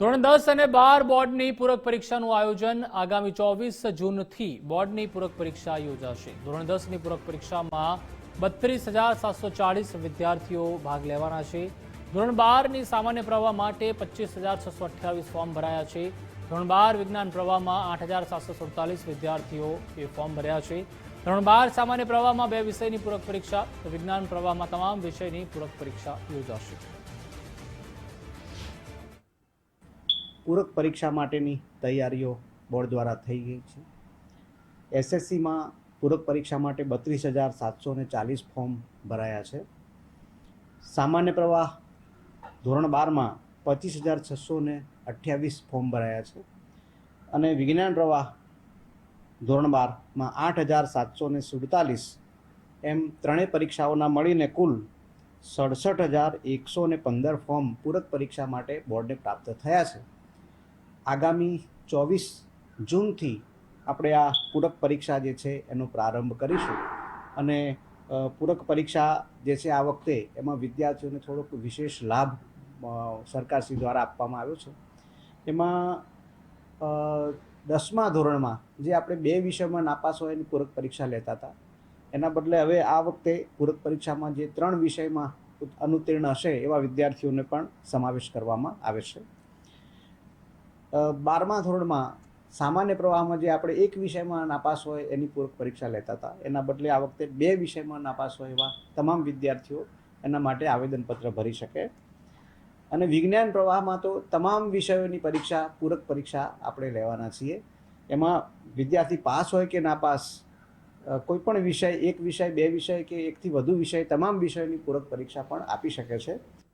ધોરણ દસ અને બાર બોર્ડની પૂરક પરીક્ષાનું આયોજન આગામી ચોવીસ જૂનથી બોર્ડની પૂરક પરીક્ષા યોજાશે. ધોરણ દસની પૂરક પરીક્ષામાં બત્રીસ હજાર સાતસો ચાળીસ વિદ્યાર્થીઓ ભાગ લેવાના છે. ધોરણ બારની સામાન્ય પ્રવાહ માટે પચીસ હજાર છસો અઠ્યાવીસ ફોર્મ ભરાયા છે. ધોરણ બાર વિજ્ઞાન પ્રવાહમાં આઠ હજાર સાતસો સુડતાલીસ વિદ્યાર્થીઓ એ ફોર્મ ભર્યા છે. ધોરણ બાર સામાન્ય પ્રવાહમાં બે વિષયની પૂરક પરીક્ષા વિજ્ઞાન પ્રવાહમાં તમામ વિષયની પૂરક પરીક્ષા યોજાશે. પૂરક પરીક્ષા માટેની તૈયારીઓ બોર્ડ દ્વારા થઈ ગઈ છે. એસએસસીમાં પૂરક પરીક્ષા માટે બત્રીસ હજાર સાતસો ને ચાલીસ ફોર્મ ભરાયા છે. સામાન્ય પ્રવાહ ધોરણ બારમાં પચીસ હજાર છસો ને અઠ્યાવીસ ફોર્મ ભરાયા છે. અને વિજ્ઞાન પ્રવાહ ધોરણ બારમાં આઠ હજાર સાતસો ને સુડતાલીસ એમ ત્રણેય પરીક્ષાઓના મળીને કુલ સડસઠ હજાર એકસો ને પંદર ફોર્મ પૂરક પરીક્ષા માટે બોર્ડને પ્રાપ્ત થયા છે. આગામી ચોવીસ જૂનથી આપણે આ પૂરક પરીક્ષા જે છે એનો પ્રારંભ કરીશું. અને પૂરક પરીક્ષા જે છે આ વખતે એમાં વિદ્યાર્થીઓને થોડોક વિશેષ લાભ સરકાર સરકારશ્રી દ્વારા આપવામાં આવ્યો છે. એમાં દસમા ધોરણમાં જે આપણે બે વિષયમાં નાપાસ હોય એની પૂરક પરીક્ષા લેતા હતા. એના બદલે હવે આ વખતે પૂરક પરીક્ષામાં જે ત્રણ વિષયમાં અનુત્તીર્ણ હશે એવા વિદ્યાર્થીઓને પણ સમાવેશ કરવામાં આવે છે. બારમા ધોરણમાં સામાન્ય પ્રવાહમાં જે આપણે એક વિષયમાં નાપાસ હોય એની પૂરક પરીક્ષા લેતા હતા. એના બદલે આ વખતે બે વિષયમાં નાપાસ હોય એવા તમામ વિદ્યાર્થીઓ એના માટે આવેદનપત્ર ભરી શકે. અને વિજ્ઞાન પ્રવાહમાં તો તમામ વિષયોની પરીક્ષા, પૂરક પરીક્ષા આપણે લેવાના છીએ. એમાં વિદ્યાર્થી પાસ હોય કે નાપાસ કોઈ પણ વિષય, એક વિષય, બે વિષય કે એકથી વધુ વિષય, તમામ વિષયોની પૂરક પરીક્ષા પણ આપી શકે છે.